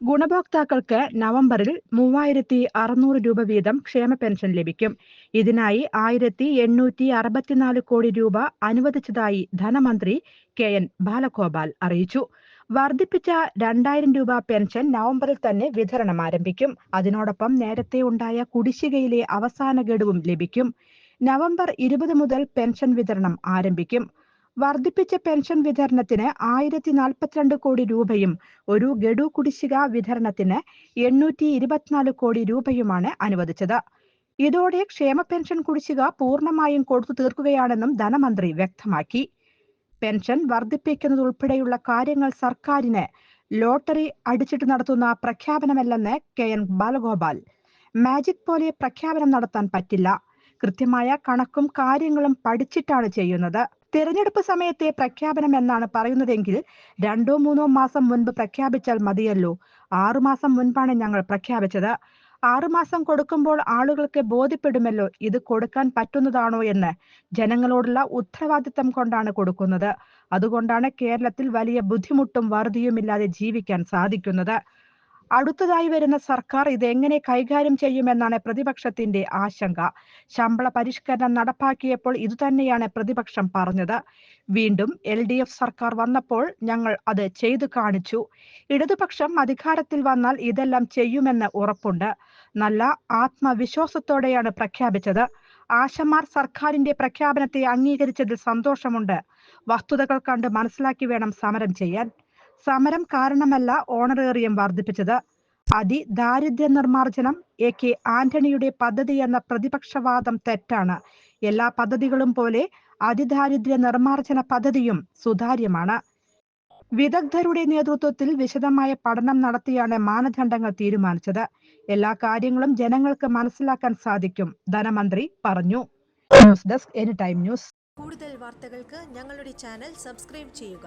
ഗുണഭോക്താക്കൾക്ക് നവംബറിൽ മൂവായിരത്തി അറുന്നൂറ് രൂപ വീതം ക്ഷേമ പെൻഷൻ ലഭിക്കും. ഇതിനായി ആയിരത്തി എണ്ണൂറ്റി അറുപത്തിനാല് കോടി രൂപ അനുവദിച്ചതായി ധനമന്ത്രി കെ എൻ ബാലഗോപാൽ അറിയിച്ചു. വർദ്ധിപ്പിച്ച രണ്ടായിരം രൂപ പെൻഷൻ നവംബറിൽ തന്നെ വിതരണം ആരംഭിക്കും. അതിനോടൊപ്പം നേരത്തെ ഉണ്ടായ കുടിശ്ശികയിലെ അവസാന ഗഡുവും ലഭിക്കും. നവംബർ ഇരുപത് മുതൽ പെൻഷൻ വിതരണം ആരംഭിക്കും. വർദ്ധിപ്പിച്ച പെൻഷൻ വിതരണത്തിന് ആയിരത്തി നാൽപ്പത്തിരണ്ട് കോടി രൂപയും ഒരു ഗഡു കുടിശ്ശിക വിതരണത്തിന് എണ്ണൂറ്റി ഇരുപത്തിനാല് കോടി രൂപയുമാണ് അനുവദിച്ചത്. ഇതോടെ ക്ഷേമ പെൻഷൻ കുടിശ്ശിക പൂർണമായും കൊടുത്തു തീർക്കുകയാണെന്നും ധനമന്ത്രി വ്യക്തമാക്കി. പെൻഷൻ വർദ്ധിപ്പിക്കുന്നതുൾപ്പെടെയുള്ള കാര്യങ്ങൾ സർക്കാരിന് ലോട്ടറി അടിച്ചിട്ട് നടത്തുന്ന പ്രഖ്യാപനമല്ലെന്ന് കെ എൻ ബാലഗോപാൽ. മാജിക് പോലെ പ്രഖ്യാപനം നടത്താൻ പറ്റില്ല. കൃത്യമായ കണക്കും കാര്യങ്ങളും പഠിച്ചിട്ടാണ് ചെയ്യുന്നത്. തിരഞ്ഞെടുപ്പ് സമയത്തെ പ്രഖ്യാപനം എന്നാണ് പറയുന്നതെങ്കിൽ രണ്ടോ മൂന്നോ മാസം മുൻപ് പ്രഖ്യാപിച്ചാൽ മതിയല്ലോ. ആറുമാസം മുൻപാണ് ഞങ്ങൾ പ്രഖ്യാപിച്ചത്. ആറുമാസം കൊടുക്കുമ്പോൾ ആളുകൾക്ക് ബോധ്യപ്പെടുമല്ലോ ഇത് കൊടുക്കാൻ പറ്റുന്നതാണോ എന്ന്. ജനങ്ങളോടുള്ള ഉത്തരവാദിത്തം കൊണ്ടാണ് കൊടുക്കുന്നത്. അതുകൊണ്ടാണ് കേരളത്തിൽ വലിയ ബുദ്ധിമുട്ടും വറുതിയുമില്ലാതെ ജീവിക്കാൻ സാധിക്കുന്നത്. അടുത്തതായി വരുന്ന സർക്കാർ ഇത് എങ്ങനെ കൈകാര്യം ചെയ്യുമെന്നാണ് പ്രതിപക്ഷത്തിന്റെ ആശങ്ക. ശമ്പള പരിഷ്കരണം നടപ്പാക്കിയപ്പോൾ ഇതുതന്നെയാണ് പ്രതിപക്ഷം പറഞ്ഞത്. വീണ്ടും എൽ ഡി എഫ് സർക്കാർ വന്നപ്പോൾ ഞങ്ങൾ അത് ചെയ്തു കാണിച്ചു. ഇടതുപക്ഷം അധികാരത്തിൽ വന്നാൽ ഇതെല്ലാം ചെയ്യുമെന്ന് ഉറപ്പുണ്ട്. നല്ല ആത്മവിശ്വാസത്തോടെയാണ് പ്രഖ്യാപിച്ചത്. ആശമാർ സർക്കാരിന്റെ പ്രഖ്യാപനത്തെ അംഗീകരിച്ചതിൽ സന്തോഷമുണ്ട്. വസ്തുതകൾ കണ്ട് മനസ്സിലാക്കി വേണം സമരം ചെയ്യാൻ. സമരം കാരണമല്ല ഓണറേറിയം വർദ്ധിപ്പിച്ചത്. അതിദാരിദ്ര്യ നിർമ്മാർജനം എ കെ ആന്റണിയുടെ പദ്ധതി എന്ന പ്രതിപക്ഷവാദം തെറ്റാണ്. എല്ലാ പദ്ധതികളും പോലെ അതിദാരിദ്ര്യ നിർമ്മാർജന പദ്ധതിയും സുതാര്യമാണ്. വിദഗ്ധരുടെ നേതൃത്വത്തിൽ വിശദമായ പഠനം നടത്തിയാണ് മാനദണ്ഡങ്ങൾ തീരുമാനിച്ചത്. എല്ലാ കാര്യങ്ങളും ജനങ്ങൾക്ക് മനസ്സിലാക്കാൻ സാധിക്കും ധനമന്ത്രി പറഞ്ഞു. News desk any time news. കൂടുതൽ വാർത്തകൾക്ക് ഞങ്ങളുടെ ചാനൽ സബ്സ്ക്രൈബ് ചെയ്യുക.